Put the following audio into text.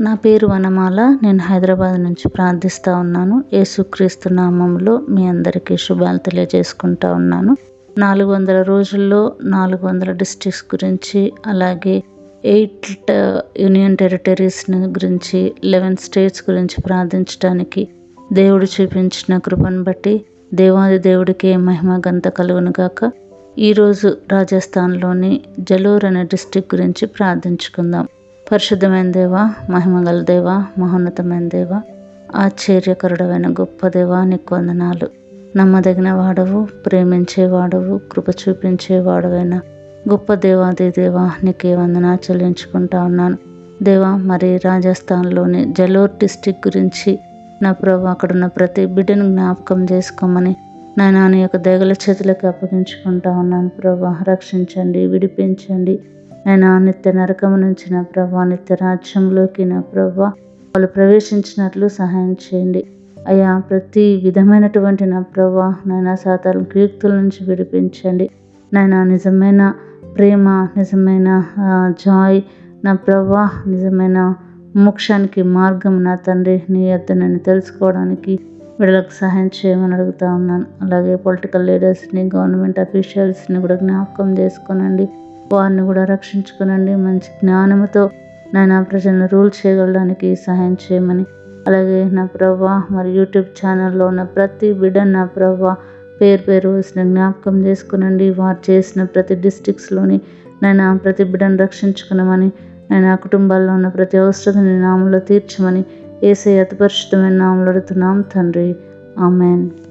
నా పేరు వనమాల. నేను హైదరాబాద్ నుంచి ప్రార్థిస్తూ ఉన్నాను. యేసుక్రీస్తు నామంలో మీ అందరికీ శుభాలు తెలియజేసుకుంటా ఉన్నాను. నాలుగు వందల రోజుల్లో నాలుగు వందల డిస్ట్రిక్ట్స్ గురించి అలాగే ఎయిట్ యూనియన్ టెరిటరీస్ని గురించి లెవెన్ స్టేట్స్ గురించి ప్రార్థించడానికి దేవుడు చూపించిన కృపను బట్టి దేవాది దేవుడికి మహిమ గంత కలుగునుగాక ఈరోజు రాజస్థాన్లోని జలోర్ అనే డిస్టిక్ గురించి ప్రార్థించుకుందాం. పరిశుద్ధమైన దేవ మహిమగల దేవ మహోన్నతమైన దేవ ఆశ్చర్యకరుడమైన గొప్ప దేవ నీకు వందనాలు. నమ్మదగిన వాడవు ప్రేమించే వాడవు కృప చూపించే వాడవైన గొప్ప దేవాది దేవ నీకే వందనా చెల్లించుకుంటా ఉన్నాను. దేవా మరి రాజస్థాన్లోని జలోర్ డిస్టిక్ గురించి నా ప్రభు అక్కడున్న ప్రతి బిడ్డను జ్ఞాపకం చేసుకోమని నాయన నీ యొక్క దగల చేతులకు అప్పగించుకుంటా ఉన్నాను. ప్రభా రక్షించండి విడిపించండి. ఆయన నిత్య నరకము నుంచి నా ప్రభా నిత్య రాజ్యంలోకి నా ప్రభా. వాళ్ళు ప్రవేశించినట్లు సహాయం చేయండి. అయ్యా ప్రతి విధమైనటువంటి నా ప్రభా నాయన సాధారణ కీర్తుల నుంచి విడిపించండి. నాయన నిజమైన ప్రేమ నిజమైన జాయ్ నా ప్రభా నిజమైన మోక్షానికి మార్గం నా తండ్రి నీ యొద్ద నన్ను తెలుసుకోవడానికి వీళ్ళకి సహాయం చేయమని అడుగుతా ఉన్నాను. అలాగే పొలిటికల్ లీడర్స్ని గవర్నమెంట్ అఫీషియల్స్ని కూడా జ్ఞాపకం చేసుకోనండి. వారిని కూడా రక్షించుకునండి. మంచి జ్ఞానముతో నాయన ప్రజలను రూల్ చేయగలడానికి సహాయం చేయమని. అలాగే నా ప్రభా మరి యూట్యూబ్ ఛానల్లో ఉన్న ప్రతి బిడ్డ నా ప్రభా పేరు పేరు వేసిన జ్ఞాపకం చేసుకునండి. వారు చేసిన ప్రతి డిస్టిక్స్లోని నేను ప్రతి బిడ్డను రక్షించుకున్నామని నేను ఆ కుటుంబాల్లో ఉన్న ప్రతి అవసరతని నామంలో తీర్చమని ఏసై అతి పరిశుద్ధమైన నామంలో అడుగుతున్నాం తండ్రి. ఆమెన్.